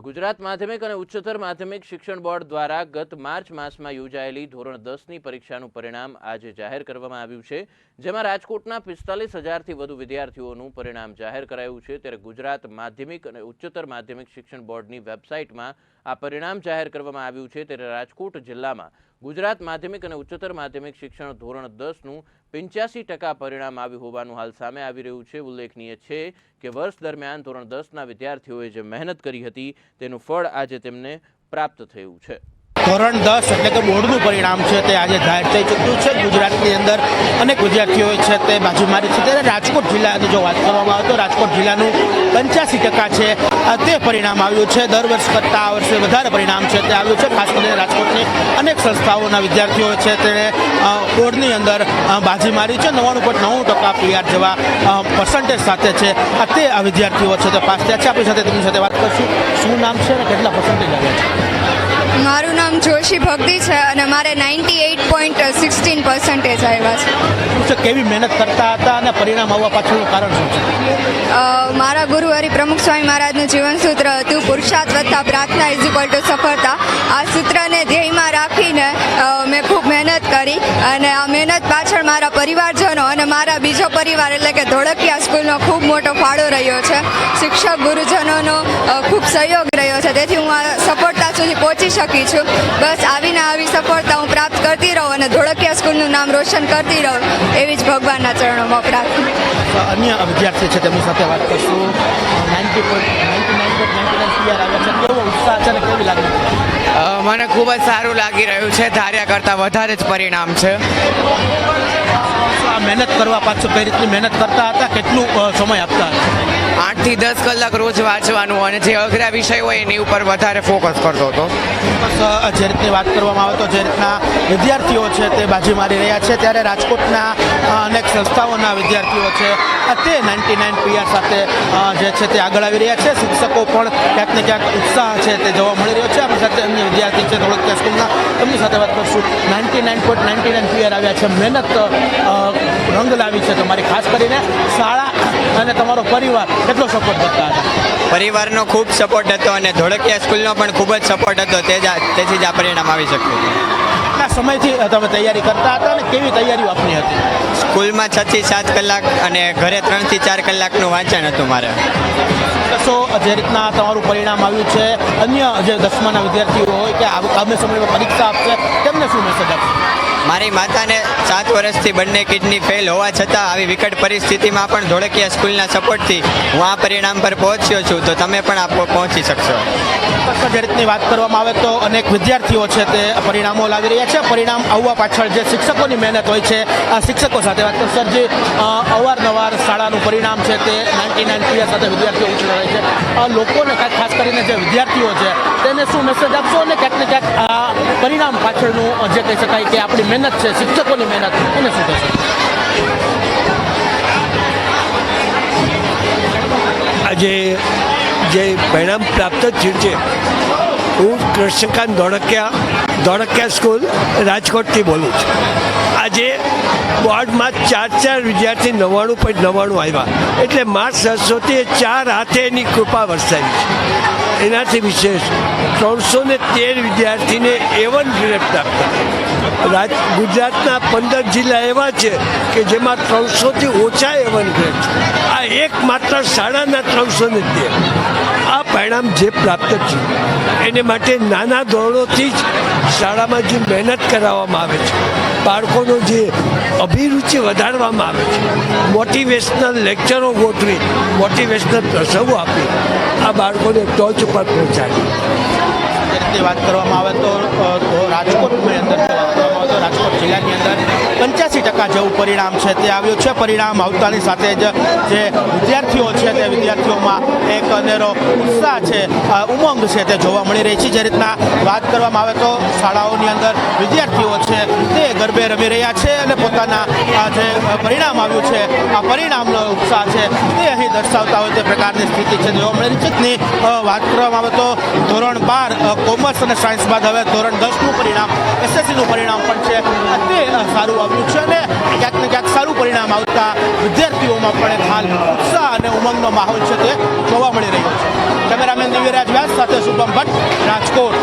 તો ગુજરાત માધ્યમિક અને ઉચ્ચતર માધ્યમિક શિક્ષણ બોર્ડ દ્વારા ગત માર્ચ માસમાં યોજાયેલી ધોરણ દસની પરીક્ષાનું પરિણામ આજે જાહેર કરવામાં આવ્યું છે, જેમાં રાજકોટના પિસ્તાલીસ હજારથી વધુ વિદ્યાર્થીઓનું પરિણામ જાહેર કરાયું છે. ત્યારે ગુજરાત માધ્યમિક અને ઉચ્ચતર માધ્યમિક શિક્ષણ બોર્ડની વેબસાઇટમાં આ પરિણામ જાહેર કરવામાં આવ્યું છે ત્યારે રાજકોટ જિલ્લામાં ગુજરાત માધ્યમિક અને ઉચ્ચતર માધ્યમિક શિક્ષણ ધોરણ દસનું પંચ્યાસી ટકા પરિણામ આવ્યું હોવાનું હાલ સામે આવી રહ્યું છે. ઉલ્લેખનીય છે કે વર્ષ દરમિયાન ધોરણ દસના વિદ્યાર્થીઓએ જે મહેનત કરી હતી, તેનું ફળ આજે તેમને પ્રાપ્ત થયું છે. ધોરણ દસ એટલે કે બોર્ડનું પરિણામ છે તે આજે જાહેર થઈ ચૂક્યું છે. ગુજરાતની અંદર અનેક વિદ્યાર્થીઓ છે તે બાજુ મારી છે. ત્યારે રાજકોટ જિલ્લાની જો વાત કરવામાં આવે તો રાજકોટ જિલ્લાનું પંચ્યાસી ટકા છે. તે પરિણામ આવ્યું છે. દર વર્ષ કરતાં આ વર્ષે વધારે પરિણામ છે. તે આવ્યું છે. ખાસ કરીને રાજકોટની અનેક સંસ્થાઓના વિદ્યાર્થીઓ છે. તેણે બોર્ડની અંદર બાજી મારી છે. નવ્વાણું પોઈન્ટ નવ્વાણું ટકા પીઆર જેવા પર્સન્ટેજ સાથે છે. તે આ વિદ્યાર્થીઓ છે તે પાસ થયા છે. આપણી સાથે તેમની સાથે વાત કરશું. શું નામ છે અને કેટલા પર્સન્ટેજ આવ્યા છે? મારું નામ જોશી ભક્તિ છે અને મારે ninety eight point sixteen percentage આવ્યા છે. કેવી મહેનત કરતા હતા અને પરિણામ આવવા પાછળનું કારણ શું છે? મારા ગુરુ હરિ પ્રમુખ સ્વામી મહારાજનું જીવન સૂત્ર હતું પુરુષાર્થ વત્તા પ્રાર્થના ઇઝ ઇક્વલ ટુ સફળતા. આ સૂત્રને ધ્યેયમાં રાખીને મેં ખૂબ મહેનત કરી અને આ મહેનત પાછળ મારા પરિવારજનો અને મારા બીજો પરિવાર એટલે કે ધોળકિયા સ્કૂલનો ખૂબ મોટો ફાળો રહ્યો છે. શિક્ષક ગુરુજનોનો ખૂબ સહયોગ રહ્યો છે. તેથી હું આ સફળતા સુધી પહોંચી શકી છું. બસ આવીને આવી સફળતા હું પ્રાપ્ત કરતી રહું અને ધોળકિયા સ્કૂલનું નામ રોશન કરતી રહું એવી જ ભગવાનના ચરણોમાં પ્રાર્થના અન્ય વિદ્યાર્થી છે તેમની સાથે વાત કરશું. Ninety ninety nine point ninety nine PR આવ્યા છે. કેવો ઉત્સાહ છે અને કેવી લાગણી મને ખૂબ જ સારું લાગી રહ્યું છે. ધાર્યા કરતાં વધારે જ પરિણામ છે. મહેનત કરવા પાછળ કઈ રીતની મહેનત કરતા હતા કેટલું સમય આપતા હતા? આઠથી દસ કલાક રોજ વાંચવાનું અને જે અઘરા વિષય હોય એની ઉપર વધારે ફોકસ કરતો હતો. જે રીતની વાત કરવામાં આવે તો જે રીતના વિદ્યાર્થીઓ છે તે બાજી મારી રહ્યા છે. ત્યારે રાજકોટના અનેક સંસ્થાઓના વિદ્યાર્થીઓ છે તે નાઇન્ટી નાઇન પીઆર સાથે જે છે તે આગળ આવી રહ્યા છે. શિક્ષકો પણ ક્યાંક ને ક્યાંક ઉત્સાહ છે તે જોવા મળી રહ્યો છે. આપણી સાથે અન્ય વિદ્યાર્થી છે ધોળકિયા સ્કૂલના. તેમની સાથે વાત કરશું. Ninety nine point ninety nine PR આવ્યા છે. મહેનત રંગ લાવી છે તમારી? ખાસ કરીને શાળા અને તમારો પરિવાર કેટલો સપોર્ટ કરતા હતા? પરિવારનો ખૂબ સપોર્ટ હતો અને ધોળકિયા સ્કૂલનો પણ ખૂબ જ સપોર્ટ હતો. તે જ તેથી જ આ પરિણામ આવી શક્યું. કેટલા સમયથી તમે તૈયારી કરતા હતા અને કેવી તૈયારીઓ આપની હતી? સ્કૂલમાં છ થી સાત કલાક અને ઘરે ત્રણથી ચાર કલાકનું વાંચન હતું મારે. કશો જે રીતના તમારું પરિણામ આવ્યું છે અન્ય જે દસમાના વિદ્યાર્થીઓ હોય કે આગામી સમયમાં પરીક્ષા આપશે તેમને શું મારી માતાને સાત વર્ષથી બંને કિડની ફેલ હોવા છતાં આવી વિકટ પરિસ્થિતિમાં પણ ધોળકિયા સ્કૂલના સપોર્ટથી હું આ પરિણામ પર પહોંચ્યો છું. તો તમે પણ આપો પહોંચી શકશો. કશો રીતની વાત કરવામાં આવે તો અનેક વિદ્યાર્થીઓ છે તે પરિણામો લાવી રહ્યા છે. પરિણામ આવવા પાછળ જે શિક્ષકોની મહેનત હોય છે, આ શિક્ષકો સાથે વાત કરશો. જે અવારનવાર શાળાનું પરિણામ છે તે નાઇન્ટી નાઇન પીઆર સાથે વિદ્યાર્થીઓ ઉછળી રહે છે. લોકોને ખાસ કરીને જે વિદ્યાર્થીઓ છે, તેને શું મેસેજ આપશો અને ક્યાંક ને ક્યાંક પરિણામ પાછળનું જે કહી શકાય કે આપણી મહેનત છે, શિક્ષકોની મહેનત, એને શું કહેશો? આજે જે પરિણામ પ્રાપ્ત થયું છે, હું કૃષ્ણકાંત ધોળકિયા ધોળકિયા સ્કૂલ રાજકોટથી બોલું છું. આજે બોર્ડમાં ચાર ચાર વિદ્યાર્થી નવ્વાણું પોઈન્ટ નવ્વાણું આવ્યા. એટલે માર્ચ સરસ્વતીએ ચાર હાથે એની કૃપા વરસાવી છે. એનાથી વિશેષ ત્રણસો ને તેર વિદ્યાર્થીને એવન ગ્રેડ પ્રાપ્ત રાજ ગુજરાતના પંદર જિલ્લા એવા છે કે જેમાં ત્રણસોથી ઓછા એવન ગ્રેડ છે આ એકમાત્ર શાળાના ત્રણસો ને તેર આ પરિણામ જે પ્રાપ્ત છે એને માટે નાના ધોરણોથી જ શાળામાં જે મહેનત કરાવવામાં આવે છે બાળકોનો જે અભિરુચિ વધારવામાં આવે છે મોટિવેશનલ લેક્ચરો ગોઠવી મોટિવેશનલ પ્રસંગો આપી, આ બાળકોને ટોચ ઉપર પહોંચાડી. વાત કરવામાં આવે તો રાજકોટની અંદર રાજકોટ જિલ્લાની અંદર પંચ્યાસી ટકા જેવું પરિણામ છે તે આવ્યું છે. પરિણામ આવતાની સાથે જ જે વિદ્યાર્થીઓ છે તે વિદ્યાર્થીઓમાં એક અનેરો ઉત્સાહ છે ઉમંગ છે તે જોવા મળી રહી છે. જે રીતના વાત કરવામાં આવે તો શાળાઓની અંદર વિદ્યાર્થીઓ છે તે ગરબે રમી રહ્યા છે અને પોતાના આ જે પરિણામ આવ્યું છે, આ પરિણામનો ઉત્સાહ છે, તે અહીં દર્શાવતા હોય તે પ્રકારની સ્થિતિ છે. જોવા મળે રહી છે ની વાત કરવામાં આવે તો ધોરણ બાર કોમર્સ અને સાયન્સ બાદ હવે ધોરણ દસનું પરિણામ, એસએસસીનું પરિણામ પણ છે. તે સારું આવ્યું છે અને ક્યાંક ને ક્યાંક સારું પરિણામ આવતા વિદ્યાર્થીઓમાં પણ એક હાલ ઉત્સાહ અને ઉમંગનો માહોલ છે તે જોવા મળી રહ્યો છે. કેમેરામેન દિવ્યરાજ વ્યાસ સાથે શુભમ ભટ્ટ, રાજકોટ.